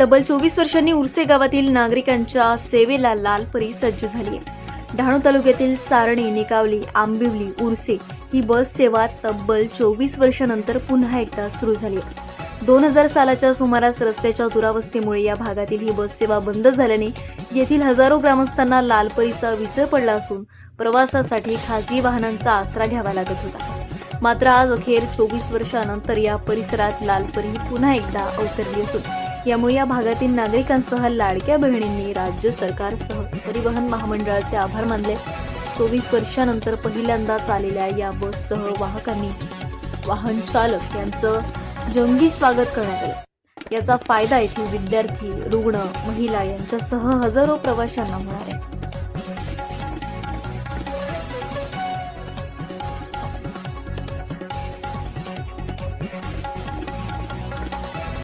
तब्बल चोवीस वर्षांनी उर्से गावातील नागरिकांच्या सेवेला लालपरी सज्ज झाली आहे. डहाणू तालुक्यातील सारणी निकावली आंबिवली उर्से ही बस सेवा तब्बल चोवीस वर्षानंतर पुन्हा एकदा सुरू झाली आहे. दोन हजार सालाच्या सुमारास रस्त्याच्या दुरावस्थेमुळे या भागातील ही बस सेवा बंद झाल्याने येथील हजारो ग्रामस्थांना लालपरीचा विसर पडला असून प्रवासासाठी खासगी वाहनांचा आसरा घ्यावा लागत होता. मात्र आज अखेर चोवीस वर्षानंतर या परिसरात लालपरी पुन्हा एकदा अवतरली असून यामुळे या भागातील नागरिकांसह लाडक्या बहिणींनी राज्य सरकारसह परिवहन महामंडळाचे आभार मानले. चोवीस वर्षानंतर पहिल्यांदाच आलेल्या या बससह वाहकांनी वाहन चालक यांचं जंगी स्वागत करण्यात आलं. याचा फायदा येथील विद्यार्थी रुग्ण महिला यांच्यासह हजारो प्रवाशांना होणार आहे.